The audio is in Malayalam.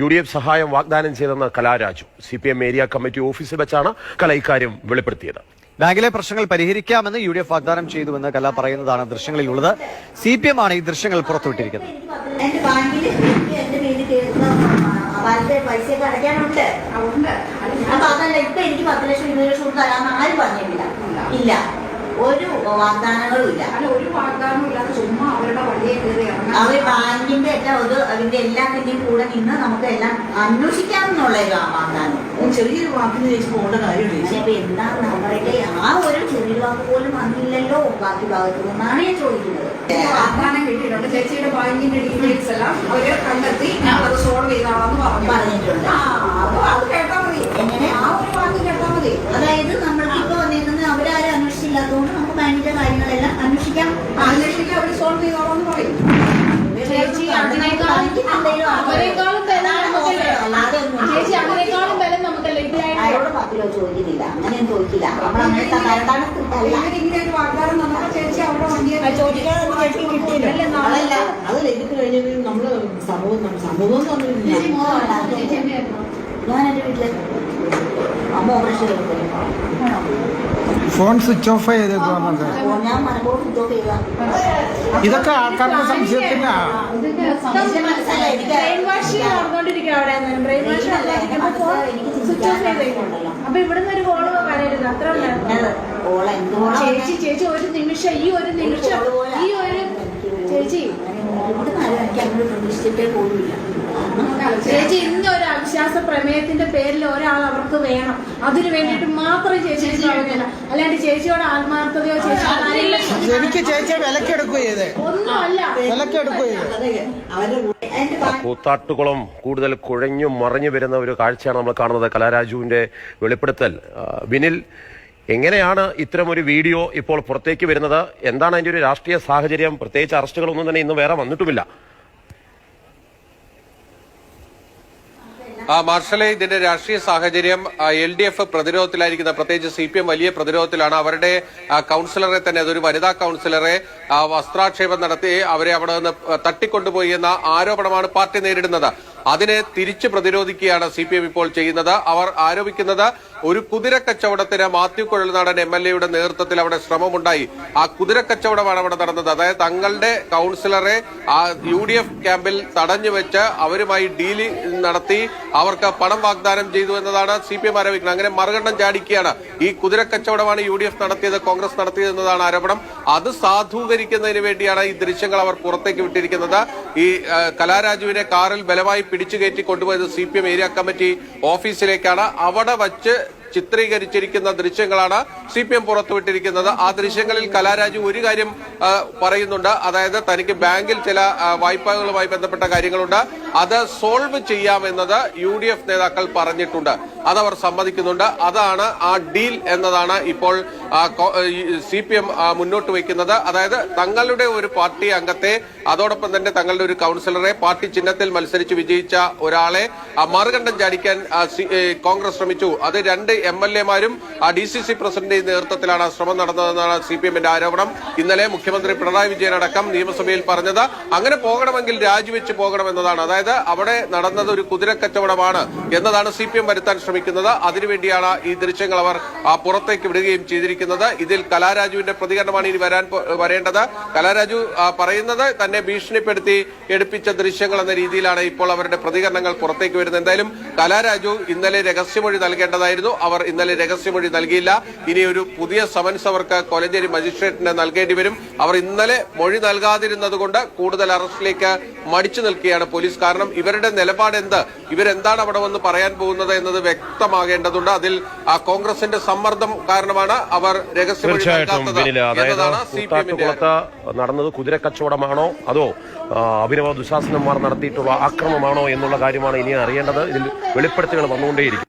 യു ഡി എഫ് സഹായം വാഗ്ദാനം ചെയ്തെന്ന് Kalaraju C P M area committee ഓഫീസിൽ വെച്ചാണ് കല ഇക്കാര്യം വെളിപ്പെടുത്തിയത്. ബാങ്കിലെ പ്രശ്നങ്ങൾ പരിഹരിക്കാമെന്ന് യു ഡി എഫ് വാഗ്ദാനം ചെയ്തുവെന്ന് കല പറയുന്നതാണ് ദൃശ്യങ്ങളിലുള്ളത്. സി പി എം ആണ് ഈ ദൃശ്യങ്ങൾ പുറത്തുവിട്ടിരിക്കുന്നത്. ഇല്ല ഒരു വാഗ്ദാനങ്ങളും ഇല്ല. അല്ല ഒരു വാഗ്ദാനവും ഇല്ലാതെ ചുമ്മാ അവർ ബാങ്കിന്റെ എല്ലാം ഒരു അതിന്റെ എല്ലാത്തിന്റെയും കൂടെ നിന്ന് നമുക്ക് എല്ലാം അന്വേഷിക്കാമെന്നുള്ള ഒരു വാഗ്ദാനം ചെറിയൊരു വാക്കിന് ചേച്ചി പോകേണ്ട കാര്യമില്ല. അപ്പൊ എന്താണ് നമ്മളുടെ ആ ഒരു ചെറിയൊരു വാക്ക് പോലും വന്നില്ലല്ലോ ബാക്കി ഭാഗത്തു നിന്നാണ് ഞാൻ ചോദിക്കുന്നത്. വാഗ്ദാനം കിട്ടിയിട്ടുണ്ട്. ചേച്ചിയുടെ ബാങ്കിന്റെ ഡീറ്റെയിൽസ് എല്ലാം അവർ കണ്ടെത്തി അത് സോൾവ് ചെയ്താണെന്ന് പറഞ്ഞു. പറഞ്ഞിട്ടുണ്ട്. ആ അപ്പൊ അത് കേട്ടാ മതി. എങ്ങനെ? ആ ഒരു വാക്ക് കേട്ടാ മതി. അതായത് നമ്മൾക്ക് ഇപ്പൊ വന്നിരുന്നത് അവരാരും അന്വേഷിച്ചില്ലാത്തതുകൊണ്ട് നമുക്ക് ബാങ്കിന്റെ കാര്യങ്ങളെല്ലാം അന്വേഷിക്കാം. അന്വേഷിക്കാൻ അവർ സോൾവ് ചെയ്തോളാം എന്ന് പറയും. അതിനേക്കാളും നമുക്കല്ലേ ചേച്ചി അതിനേക്കാളും ബലം നമുക്കല്ലേ ഇതിലായിട്ട് അയാളോട് പത്ത് രൂപ ചോദിക്കുന്നില്ല അങ്ങനെയും ചോദിക്കില്ല നമ്മൾ അങ്ങനത്തെ കരടാനത്തല്ല ഇവരിങ്ങനെ ഒരു വാഗ്ദാനം തന്നപ്പോ ചേച്ചി അവിടെ വണ്ടിയെ അതല്ല അത് ലഭിച്ചു കഴിഞ്ഞാൽ നമ്മൾ സമൂഹം സമൂഹം എന്ന് പറഞ്ഞില്ല ഞാൻ എന്റെ വീട്ടിൽ അമ്മ ഓപ്പറേഷൻ ചെയ്തു ഫോൺ സ്വിച്ച് ഓഫ് മനഃപൂർവം ഇതൊക്കെ ചെയ്താ ഇതൊക്കെ ആൾക്കാരുടെ സംശയത്തിനാ അപ്പൊ ഇവിടുന്ന് ഒരു കോൾ വരരുത് അത്ര ചേച്ചി ചേച്ചി ഒരു നിമിഷം ഈ ഒരു നിമിഷം ഈ ഒരു ചേച്ചി. എനിക്ക് പ്രതിഷ്ഠിക്കാൻ പ്രതീക്ഷിച്ചിട്ടേ പോലുമില്ല. ചേച്ചി ഇന്ന ഒരു അവിശ്വാസ പ്രമേയത്തിന്റെ പേരിൽ ഒരാൾ അവർക്ക് വേണം. അതിനു വേണ്ടിയിട്ട് മാത്രം ചേച്ചി അല്ലാണ്ട് ചേച്ചിയോട് ആത്മാർത്ഥതയോ ചേച്ചിയോട് എനിക്ക് ഒന്നുമല്ല. കൂത്താട്ടുകുളം കൂടുതൽ കുഴഞ്ഞു മറിഞ്ഞു വരുന്ന ഒരു കാഴ്ചയാണ് നമ്മൾ കാണുന്നത് കലാരാജുവിന്റെ വെളിപ്പെടുത്തൽ. വിനിൽ ബിനിൽ എങ്ങനെയാണ് ഇത്തരം ഒരു വീഡിയോ ഇപ്പോൾ പുറത്തേക്ക് വരുന്നത്? എന്താണ് അതിന്റെ ഒരു രാഷ്ട്രീയ സാഹചര്യം? പ്രത്യേകിച്ച് അറസ്റ്റുകളൊന്നും തന്നെ ഇന്ന് വേറെ വന്നിട്ടുമില്ല. മാർഷലെ ഇതിന്റെ രാഷ്ട്രീയ സാഹചര്യം എൽ ഡി എഫ് പ്രതിരോധത്തിലായിരിക്കുന്ന പ്രത്യേകിച്ച് സി പി എം വലിയ പ്രതിരോധത്തിലാണ്. അവരുടെ കൗൺസിലറെ തന്നെ അതൊരു വനിതാ കൗൺസിലറെ വസ്ത്രാക്ഷേപം നടത്തി അവരെ അവിടെ നിന്ന് തട്ടിക്കൊണ്ടുപോയി എന്ന ആരോപണമാണ് പാർട്ടി നേരിടുന്നത്. അതിനെ തിരിച്ചു പ്രതിരോധിക്കുകയാണ് സി പി എം ഇപ്പോൾ ചെയ്യുന്നത്. അവർ ആരോപിക്കുന്നത് ഒരു കുതിര കച്ചവടത്തിന് മാത്യു കുഴൽനാടൻ എം എൽ എയുടെ നേതൃത്വത്തിൽ അവിടെ ശ്രമമുണ്ടായി. ആ കുതിര കച്ചവടമാണ് അവിടെ നടന്നത്. അതായത് തങ്ങളുടെ കൗൺസിലറെ ആ യു ഡി എഫ് ക്യാമ്പിൽ തടഞ്ഞു വെച്ച് അവരുമായി ഡീൽ നടത്തി അവർക്ക് പണം വാഗ്ദാനം ചെയ്തു എന്നതാണ് സി പി എം ആരോപിക്കുന്നത്. അങ്ങനെ മറുകണ്ഠം ചാടിക്കുകയാണ്. ഈ കുതിര കച്ചവടമാണ് യു ഡി എഫ് നടത്തിയത് കോൺഗ്രസ് നടത്തിയത് എന്നതാണ് ആരോപണം. അത് സാധൂകരിക്കുന്നതിന് വേണ്ടിയാണ് ഈ ദൃശ്യങ്ങൾ അവർ പുറത്തേക്ക് വിട്ടിരിക്കുന്നത്. ഈ കലാരാജുവിനെ കാറിൽ ബലമായി പിടിച്ചു കയറ്റി കൊണ്ടുപോയത് സി ഏരിയ കമ്മിറ്റി ഓഫീസിലേക്കാണ്. അവിടെ വച്ച് ചിത്രീകരിച്ചിരിക്കുന്ന ദൃശ്യങ്ങളാണ് സി പി എം പുറത്തുവിട്ടിരിക്കുന്നത്. ആ ദൃശ്യങ്ങളിൽ കലാരാജു ഒരു കാര്യം പറയുന്നുണ്ട്. അതായത് തനിക്ക് ബാങ്കിൽ ചില വായ്പകളുമായി ബന്ധപ്പെട്ട കാര്യങ്ങളുണ്ട്. അത് സോൾവ് ചെയ്യാമെന്നത് യു ഡി എഫ് നേതാക്കൾ പറഞ്ഞിട്ടുണ്ട്. അതവർ സമ്മതിക്കുന്നുണ്ട്. അതാണ് ആ ഡീൽ എന്നതാണ് ഇപ്പോൾ സി പി എം മുന്നോട്ട് വയ്ക്കുന്നത്. അതായത് തങ്ങളുടെ ഒരു പാർട്ടി അംഗത്തെ അതോടൊപ്പം തന്നെ തങ്ങളുടെ ഒരു കൗൺസിലറെ പാർട്ടി ചിഹ്നത്തിൽ മത്സരിച്ച് വിജയിച്ച ഒരാളെ മറുകണ്ഠം ചാടിക്കാൻ കോൺഗ്രസ് ശ്രമിച്ചു. അത് രണ്ട് എം എൽ എമാരും ഡി സി സി പ്രസിഡന്റിന്റെ നേതൃത്വത്തിലാണ് ശ്രമം നടന്നതെന്നാണ് സി പി എമ്മിന്റെ ആരോപണം. ഇന്നലെ മുഖ്യമന്ത്രി പിണറായി വിജയൻ അടക്കം നിയമസഭയിൽ പറഞ്ഞത് അങ്ങനെ പോകണമെങ്കിൽ രാജിവെച്ച് പോകണമെന്നതാണ്. അതായത് അവിടെ നടന്നത് ഒരു കുതിരക്കച്ചവടമാണ് എന്നതാണ് സി പി എം വരുത്താൻ ശ്രമിക്കുന്നത്. അതിനുവേണ്ടിയാണ് ഈ ദൃശ്യങ്ങൾ അവർ പുറത്തേക്ക് വിടുകയും ചെയ്തിരിക്കുന്നത്. ഇതിൽ കലാരാജുവിന്റെ പ്രതികരണമാണ് ഇനി വരാൻ വരേണ്ടത്. കലാരാജു പറയുന്നത് തന്നെ ഭീഷണിപ്പെടുത്തി എടുപ്പിച്ച ദൃശ്യങ്ങൾ എന്ന രീതിയിലാണ് ഇപ്പോൾ അവരുടെ പ്രതികരണങ്ങൾ പുറത്തേക്ക് വരുന്നത്. എന്തായാലും കലാരാജു ഇന്നലെ രഹസ്യമൊഴി നൽകേണ്ടതായിരുന്നു. അവർ ഇന്നലെ രഹസ്യമൊഴി നൽകിയില്ല. ഇനി ഒരു പുതിയ സമൻസ് അവർക്ക് കോലഞ്ചേരി മജിസ്ട്രേറ്റിന് നൽകേണ്ടി വരും. അവർ ഇന്നലെ മൊഴി നൽകാതിരുന്നതുകൊണ്ട് കൂടുതൽ അറസ്റ്റിലേക്ക് മടിച്ചു നിൽക്കുകയാണ് പോലീസ്. കാരണം ഇവരുടെ നിലപാട് എന്ത്? ഇവരെന്താണ് അവിടെ വന്ന് പറയാൻ പോകുന്നത് എന്നത് വ്യക്തമാകേണ്ടതുണ്ട്. അതിൽ ആ കോൺഗ്രസിന്റെ സമ്മർദ്ദം കാരണമാണ് അവർ രഹസ്യമൊഴി തീർച്ചയായിട്ടും നൽകാത്തത് ബിനിൽ അതായത് എന്നതാണ് സി പി എമ്മിന്റെ നടന്നത് കുതിര കച്ചവടമാണോ? അതോ അഭിനവ ദുശാസനന്മാർ നടത്തിയിട്ടുള്ള ആക്രമമാണോ എന്നുള്ള കാര്യമാണ് ഇനി അറിയേണ്ടത്. ഇതിൽ വെളിപ്പെടുത്തലുകൾ വന്നുകൊണ്ടേയിരിക്കും.